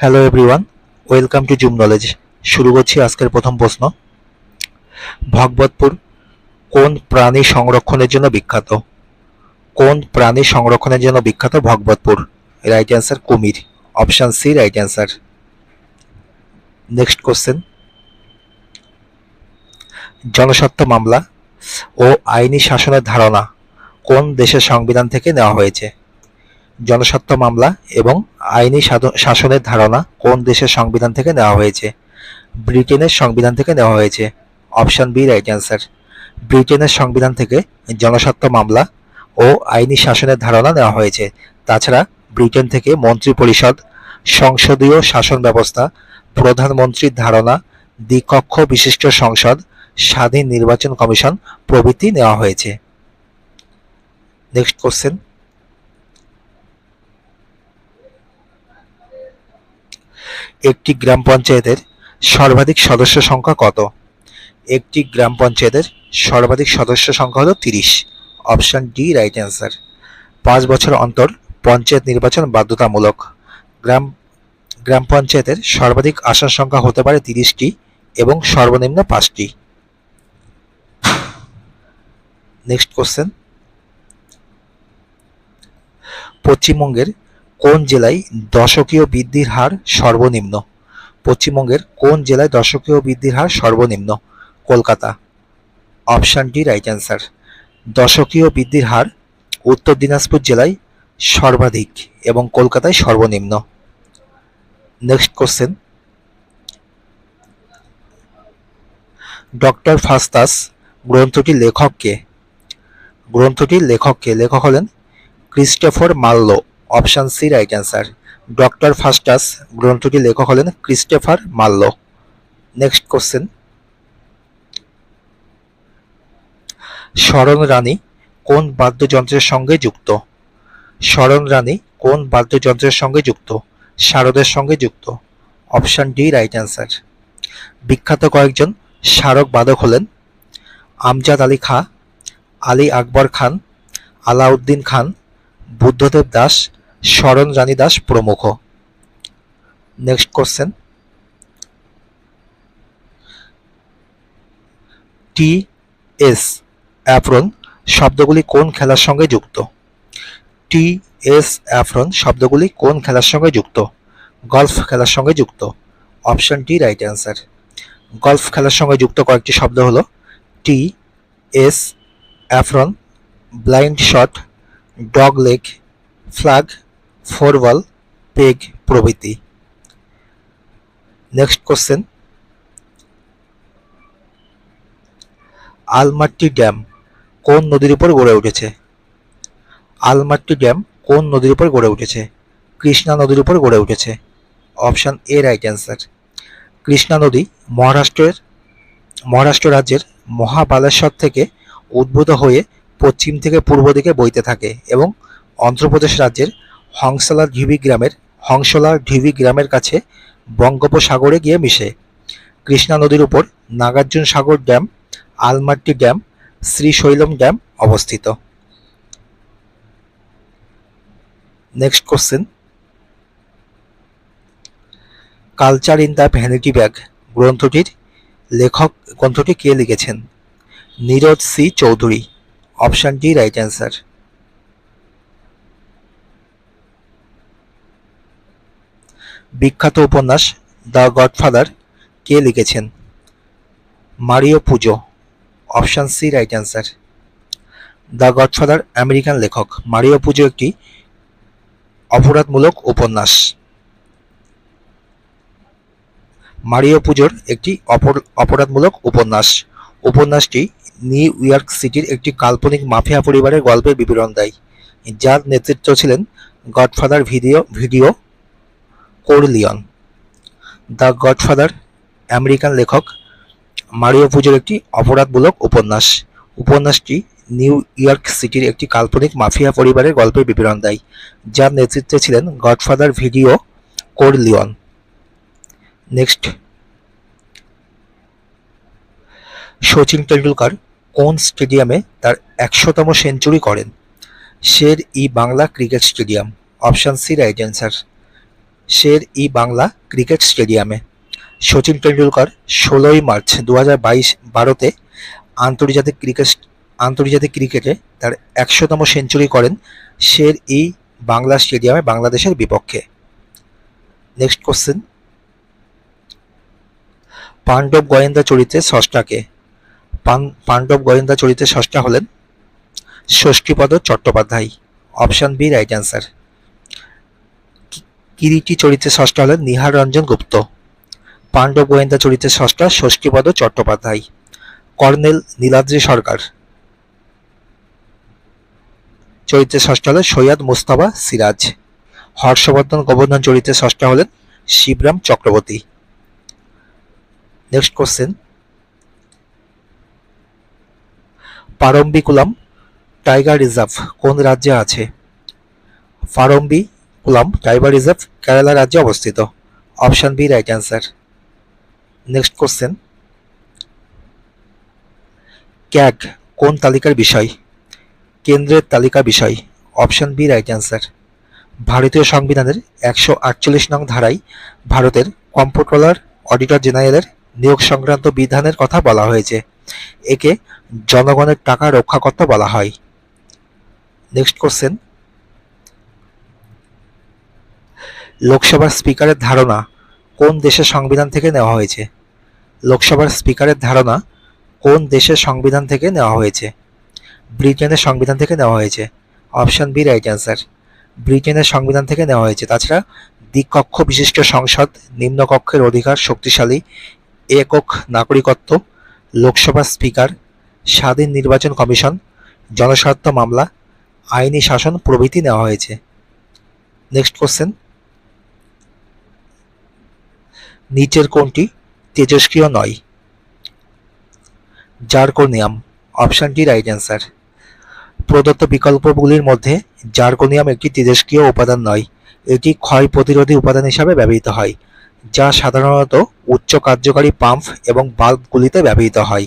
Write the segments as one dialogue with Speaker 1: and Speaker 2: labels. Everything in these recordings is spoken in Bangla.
Speaker 1: Hello everyone welcome to Zoom knowledge শুরু করছি আজকের প্রথম প্রশ্ন। ভগবতপুর কোন প্রাণী সংরক্ষণের জন্য বিখ্যাত? কোন প্রাণী সংরক্ষণের জন্য বিখ্যাত ভগবতপুর? রাইট অ্যান্সার কুমির। Option C right answer next question জনস্বার্থ মামলা ও আইনি শাসনের ধারণা কোন দেশের সংবিধান থেকে নেওয়া হয়েছে? জনস্বার্থ মামলা এবং আইনি শাসনের ধারণা কোন দেশের সংবিধান থেকে নেওয়া হয়েছে? ব্রিটেনের সংবিধান থেকে নেওয়া হয়েছে। Option B, right answer. ব্রিটেনের সংবিধান থেকে জনস্বার্থ মামলা ও আইনি শাসনের ধারণা নেওয়া হয়েছে। তাছাড়া ব্রিটেন থেকে মন্ত্রী পরিষদ সংসদীয় শাসন ব্যবস্থা, প্রধানমন্ত্রীর ধারণা, দ্বিকক্ষ বিশিষ্ট সংসদ, স্বাধীন নির্বাচন কমিশন প্রভৃতি নেওয়া হয়েছে। Next question. একটি গ্রাম পঞ্চায়েতের সর্বাধিক সদস্য সংখ্যা কত? একটি গ্রাম পঞ্চায়েতের সর্বাধিক সদস্য সংখ্যা হলো তিরিশ। Option D, right answer. পাঁচ বছর অন্তর পঞ্চায়েত নির্বাচন বাধ্যতামূলক। গ্রাম গ্রাম পঞ্চায়েতের সর্বাধিক আসন সংখ্যা হতে পারে তিরিশটি এবং সর্বনিম্ন পাঁচটি। Next question. পশ্চিমবঙ্গের কোন জেলায় দশকীয় বৃদ্ধির হার সর্বনিম্ন? পশ্চিমবঙ্গের কোন জেলায় দশকীয় বৃদ্ধির হার সর্বনিম্ন? Kolkata. Option D, right answer. দশকীয় বৃদ্ধির হার উত্তর দিনাজপুর জেলায় সর্বাধিক এবং কলকাতায় সর্বনিম্ন। Next question. ডক্টর ফাস্তাস গ্রন্থটির লেখককে গ্রন্থটির লেখককে লেখক হলেন Christopher Marlowe. Option C right answer. Doctor Faustus গ্রন্থটির লেখক হলেন ক্রিস্টোফার মাল্লো। Next question. শরণ রানী কোন বাদ্যযন্ত্রের সঙ্গে যুক্ত? শরণ রানী কোন বাদ্যযন্ত্রের সঙ্গে যুক্ত? শারদের সঙ্গে যুক্ত। Option D right answer. বিখ্যাত কয়েকজন স্মারক বাদক হলেন আমজাদ আলী খাঁ, আলী আকবর খান, আলাউদ্দিন খান, বুদ্ধদেব দাস শরণ রানী দাস প্রমুখ। Next question tee S apron শব্দগুলি কোন খেলার সঙ্গে যুক্ত? টি এস অ্যাফ্রন শব্দগুলি কোন খেলার সঙ্গে যুক্ত? গলফ খেলার সঙ্গে যুক্ত। Option D right answer golf খেলার সঙ্গে যুক্ত কয়েকটি শব্দ হলো tee S apron blind shot dog leg flag fourball peg প্রভৃতি। নেক্সট কোশ্চেন আলমাট্টি ড্যাম কোন নদীর উপর গড়ে উঠেছে? আলমাট্টি ড্যাম কোন নদীর উপর গড়ে উঠেছে? কৃষ্ণা নদীর উপর গড়ে উঠেছে। Option A right answer Krishna নদী মহারাষ্ট্রের, মহারাষ্ট্র রাজ্যের মহাবালেশ্বর থেকে উদ্ভূত হয়ে পশ্চিম থেকে পূর্ব দিকে বইতে থাকে এবং অন্ধ্রপ্রদেশ রাজ্যের হংসলা ঢিবি গ্রামের হংসলা ঢিবি গ্রামের কাছে বঙ্গোপসাগরে গিয়ে মিশে। কৃষ্ণা নদীর উপর Nagarjuna Sagar dam, Almatti dam, Srisailam dam অবস্থিত। Next question culture in the vanity bag গ্রন্থটির লেখক গ্রন্থটি কে লিখেছেন? Nirad C Chaudhuri. Option D right answer বিখ্যাত উপন্যাস দ্য গডফাদার কে লিখেছেন? Mario Puzo, option C right answer. The Godfather American লেখক, মারিও পুজো একটি অপরাধমূলক উপন্যাস। মারিও পুজোর একটি অপর- অপরাধমূলক উপন্যাস। উপন্যাসটি নিউ ইয়র্ক সিটির একটি কাল্পনিক মাফিয়া পরিবারের গল্পের বিবরণ দেয়, যার নেতৃত্ব ছিলেন Godfather Vito Vito Corleone the Godfather American লেখক মারিও পুজোর একটি অপরাধমূলক উপন্যাস। উপন্যাসটি নিউ ইয়র্ক সিটির একটি কাল্পনিক মাফিয়া পরিবারের গল্পের বিবরণ দেয়, যার নেতৃত্বে ছিলেন Godfather Vito Corleone next Sachin Tendulkar কোন স্টেডিয়ামে তার একশোতম সেঞ্চুরি করেন? Sher e Bangla cricket stadium, option C right answer. Sher e Bangla cricket স্টেডিয়ামে। সচিন টেন্ডুলকর ষোলোই মার্চ দু হাজার বাইশ আন্তর্জাতিক ক্রিকেট আন্তর্জাতিক ক্রিকেটে তার একশোতম সেঞ্চুরি করেন শের ই বাংলা স্টেডিয়ামে বাংলাদেশের বিপক্ষে। Next question. পাণ্ডব গোয়েন্দা চরিত্রে পান- পাণ্ডব গোয়েন্দা চরিত্রে স্রষ্টা হলেন Shashthipada Chattopadhyay. Option B, right answer. Kiriti চরিত্রের স্রষ্টা হলেন নিহার রঞ্জন গুপ্ত। পাণ্ডব গোয়েন্দা চরিত্রের স্রষ্টা ষষ্ঠীপদ চট্টোপাধ্যায়। কর্নেল নীলাদ্রি সরকার। চরিত্রের স্রষ্টা হলেন সৈয়দ মুস্তাফা সিরাজ। হর্ষবর্ধন গোবর্ধন চরিত্রের স্রষ্টা হলেন Shibram Chakraborty. Next question Parambikulam tiger reserve কোন রাজ্যে আছে? Parambikulam tiger reserve Kerala রাজ্যে অবস্থিত। Option B, right answer. Next question. CAG, কোন তালিকার বিষয়? কেন্দ্রের তালিকা বিষয়। Option B, right answer. ভারতীয় সংবিধানের একশো আটচল্লিশ নং ধারায় ভারতের কম্পোট্রোলার, অডিটর জেনারেলের নিয়োগ সংক্রান্ত বিধানের কথা বলা হয়েছে। একে জনগণের টাকা রক্ষাকর্তা বলা হয়। Next question. লোকসভার স্পিকারের ধারণা কোন দেশের সংবিধান থেকে নেওয়া হয়েছে? লোকসভার স্পিকারের ধারণা কোন দেশের সংবিধান থেকে নেওয়া হয়েছে? ব্রিটেনের সংবিধান থেকে নেওয়া হয়েছে। Option B, right answer. ব্রিটেনের সংবিধান থেকে নেওয়া হয়েছে। তাছাড়া দ্বিকক্ষ বিশিষ্ট সংসদ, নিম্নকক্ষের অধিকার, শক্তিশালী, একক নাগরিকত্ব লোকসভা স্পিকার, স্বাধীন নির্বাচন কমিশন, জনস্বার্থ মামলা, আইনি শাসন প্রভৃতি নেওয়া হয়েছে। Next question. নিচের কোনটি তেজস্ক্রিয় নয়। জার্কোনিয়াম অপশনটি রাইট অ্যান্সার। প্রদত্ত বিকল্পগুলির মধ্যে জার্কোনিয়াম একটি তেজস্ক্রিয় উপাদান নয়, এটি ক্ষয় প্রতিরোধী উপাদান হিসাবে ব্যবহৃত হয়, যা সাধারণত উচ্চ কার্যকারী পাম্প এবং বাল্বগুলিতে ব্যবহৃত হয়।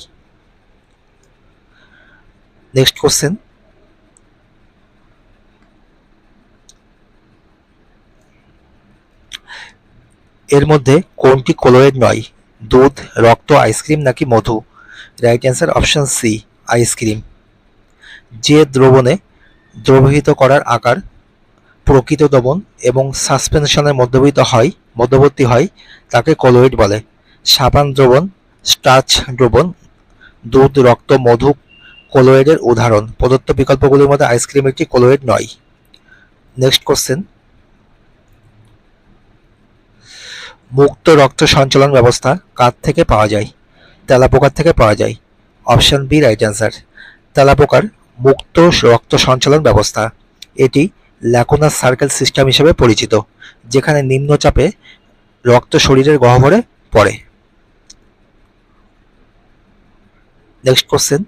Speaker 1: Next question. এর মধ্যে কোনটি কোলোয়েড নয়? দুধ, রক্ত আইসক্রিম নাকি মধু? Right answer option C ice cream যে দ্রবণে দ্রবীভূত করার আকার প্রকৃত দ্রবণ এবং সাসপেনশনের মধ্যবর্তী হয় মধ্যবর্তী হয়, তাকে কোলোয়েড বলে। সাবান দ্রবণ স্টার্চ দ্রবণ, দুধ, রক্ত, মধু কোলোয়েডের উদাহরণ। প্রদত্ত বিকল্পগুলির মধ্যে আইসক্রিম একটি কোলোয়েড নয়। নেক্সট কোশ্চেন মুক্ত রক্ত সঞ্চালন ব্যবস্থা কার থেকে পাওয়া যায়, তেলাপোকার থেকে পাওয়া যায়। Option B right answer. তেলাপোকার মুক্ত রক্ত সঞ্চালন ব্যবস্থা। এটি ল্যাকুনার সার্কেল সিস্টেম হিসেবে পরিচিত, যেখানে নিম্নচাপে রক্ত শরীরের গহ্বরে পড়ে। নেক্সট কোশ্চেন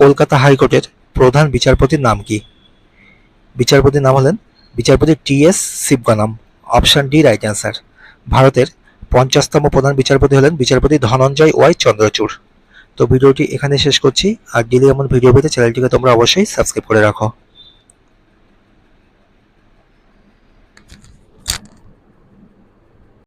Speaker 1: কলকাতা হাইকোর্টের প্রধান বিচারপতির নাম কি? বিচারপতির নাম হলেন বিচারপতি T S Sivagnanam. Option D right answer. ভারতের পঞ্চাশতম প্রধান বিচারপতি হলেন বিচারপতি ধনঞ্জয় ওয়াই চন্দ্রচূড়। তো ভিডিওটি এখানে শেষ করছি, আর ডেলি এমন ভিডিও পেতে চ্যানেলটিকে তোমরা অবশ্যই সাবস্ক্রাইব করে রাখো।